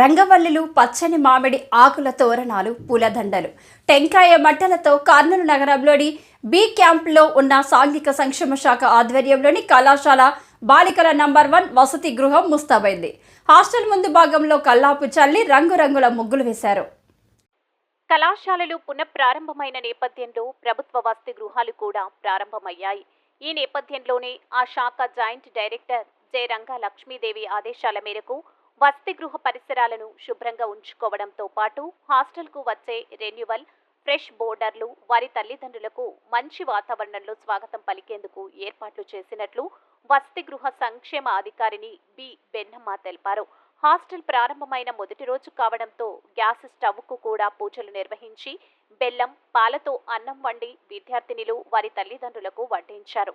రంగవల్లులు పచ్చని మామిడి ఆకుల తోరణాలు పూలదండలు. టెంకాయ మట్టలతో కర్నూలు నగరంలోని బి క్యాంప్లో ఉన్న సాంఘిక సంక్షేమ శాఖ ఆధ్వర్యంలోని కళాశాల బాలికల నంబర్ వన్ వసతి గృహం ముస్తాబైంది. హాస్టల్ ముందు భాగంలో కల్లాపు చల్లి రంగురంగుల ముగ్గులు వేశారు. కళాశాలలు పునఃప్రారంభమైన నేపథ్యంలో ప్రభుత్వ వసతి గృహాలు కూడా ప్రారంభమయ్యాయి. ఈ నేపథ్యంలోనే ఆ శాఖ జాయింట్ డైరెక్టర్ జయ రంగా లక్ష్మీదేవి ఆదేశాల మేరకు వసతి గృహ పరిసరాలను శుభ్రంగా ఉంచుకోవడంతో పాటు హాస్టల్కు వచ్చే రెన్యువల్ ఫ్రెష్ బోర్డర్లు వారి తల్లిదండ్రులకు మంచి వాతావరణంలో స్వాగతం పలికేందుకు ఏర్పాట్లు చేసినట్లు వసతి గృహ సంక్షేమ అధికారిని బి. బెన్నమ్మ తెలిపారు. హాస్టల్ ప్రారంభమైన మొదటి రోజు కావడంతో గ్యాస్ స్టవ్కు కూడా పూజలు నిర్వహించి బెల్లం పాలతో అన్నం వండి విద్యార్థినిలు వారి తల్లిదండ్రులకు వడ్డించారు.